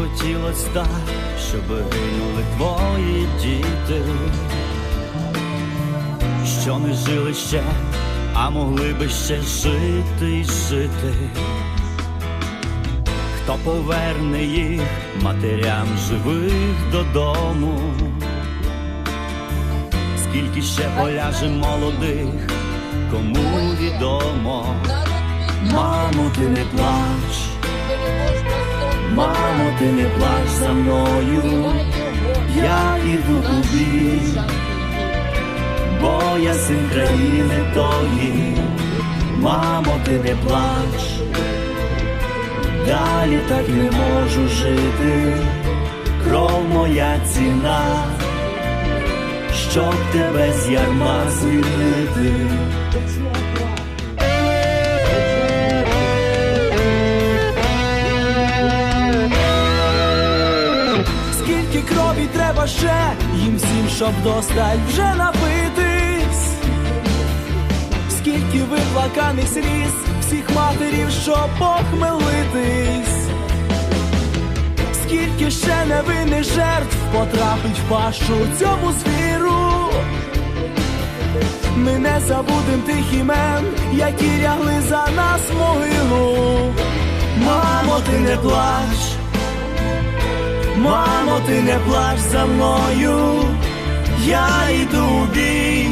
хотілось так, щоб гинули твої діти, що не жили ще, а могли би ще жити й жити. Хто поверне їх матерям живих додому? Скільки ще поляже молодих, кому відомо? Мамо, ти не плач, мамо, ти не плач за мною, я іду у бій, бо я син країни тої, мамо, ти не плач, далі так не можу жити, кров моя ціна, щоб тебе з ярма звільнити. Ще їм всім, щоб достать вже напитись, скільки виплаканих сліз всіх матерів, щоб похмелитись, скільки ще невинних жертв потрапить в пащу цьому звіру. Ми не забудем тих імен, які лягли за нас могилу. Мамо, ти не плач. Мамо, ти не плач за мною, я йду в бій,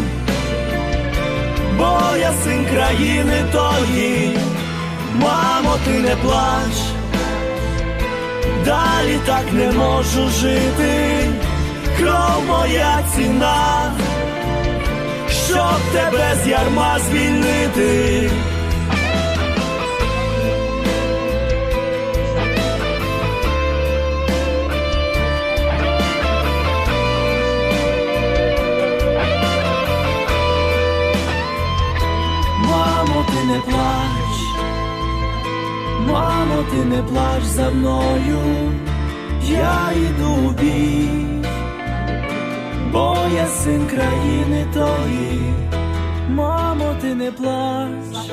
бо я син країни тої, мамо, ти не плач, далі так не можу жити, кров моя ціна, щоб тебе з ярма звільнити. Не плач за мною, я йду в бій, бо я син країни тої, мамо, ти не плач,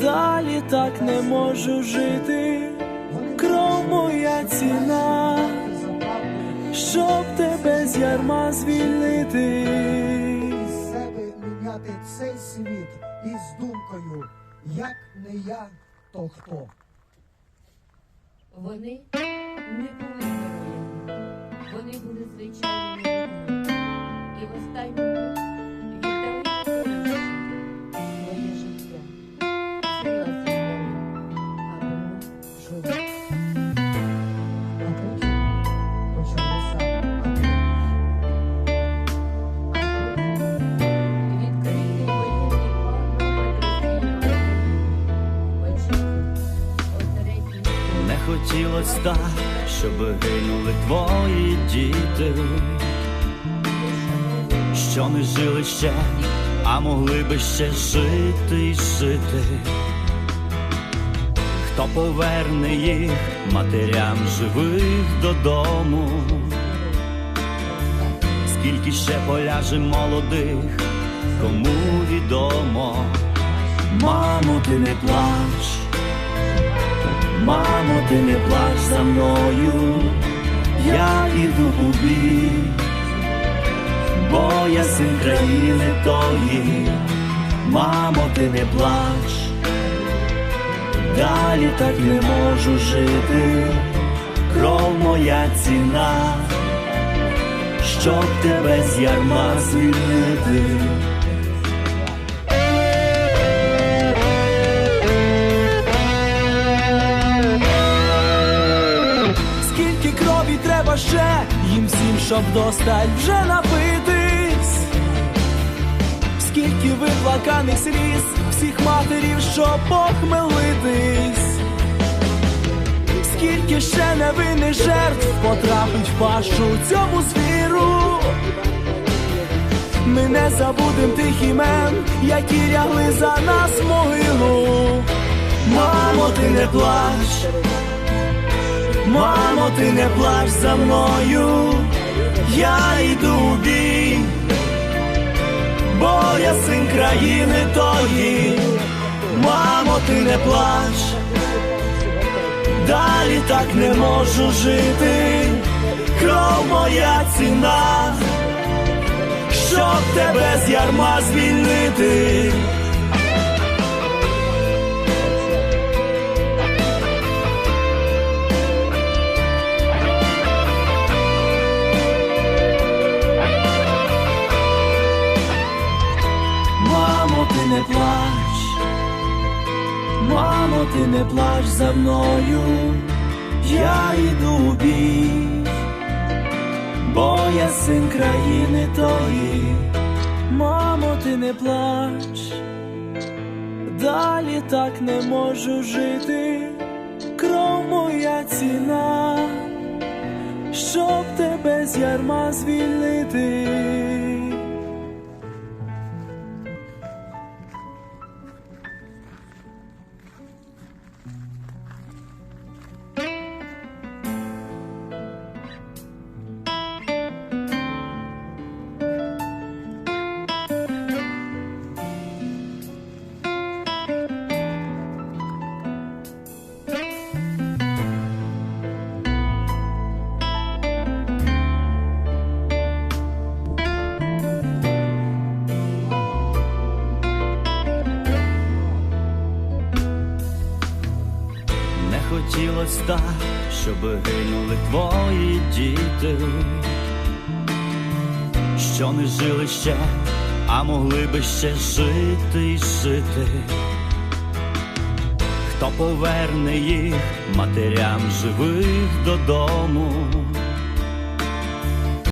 далі так не можу жити, кров моя ціна, щоб тебе з ярма звільнити. із себе міняти цей світ із думкою, як не я, то хто. Вони не були героями, вони були звичайними. І в останню хотілось так, щоб гинули твої діти, що не жили ще, а могли би ще жити й жити. Хто поверне їх матерям живих додому? Скільки ще поляже молодих, кому відомо? Мамо, ти не плач. Мамо, ти не плач за мною, я іду у бій, бо я син країни тої, мамо, ти не плач, далі так не можу жити, кров моя ціна, щоб тебе з ярма звільнити. Ще їм всім, щоб достать вже напитись, скільки виплаканих сліз всіх матерів, щоб похмелитись, скільки ще невинних жертв потрапить в пащу цьому звіру. Ми не забудем тих імен, які лягли за нас могилу. Мамо, ти не плач. Мамо, ти не плач за мною, я йду в бій, бо я син країни тої, мамо, ти не плач, Далі так не можу жити, кров моя ціна, щоб тебе з ярма звільнити. Ти не плач за мною, я йду в бій, бо я син країни тої, мамо, ти не плач, далі так не можу жити, кров моя ціна, щоб тебе з ярма звільнити. Так, щоб гинули твої діти, що не жили ще, а могли би ще жити й жити. Хто поверне їх матерям живих додому?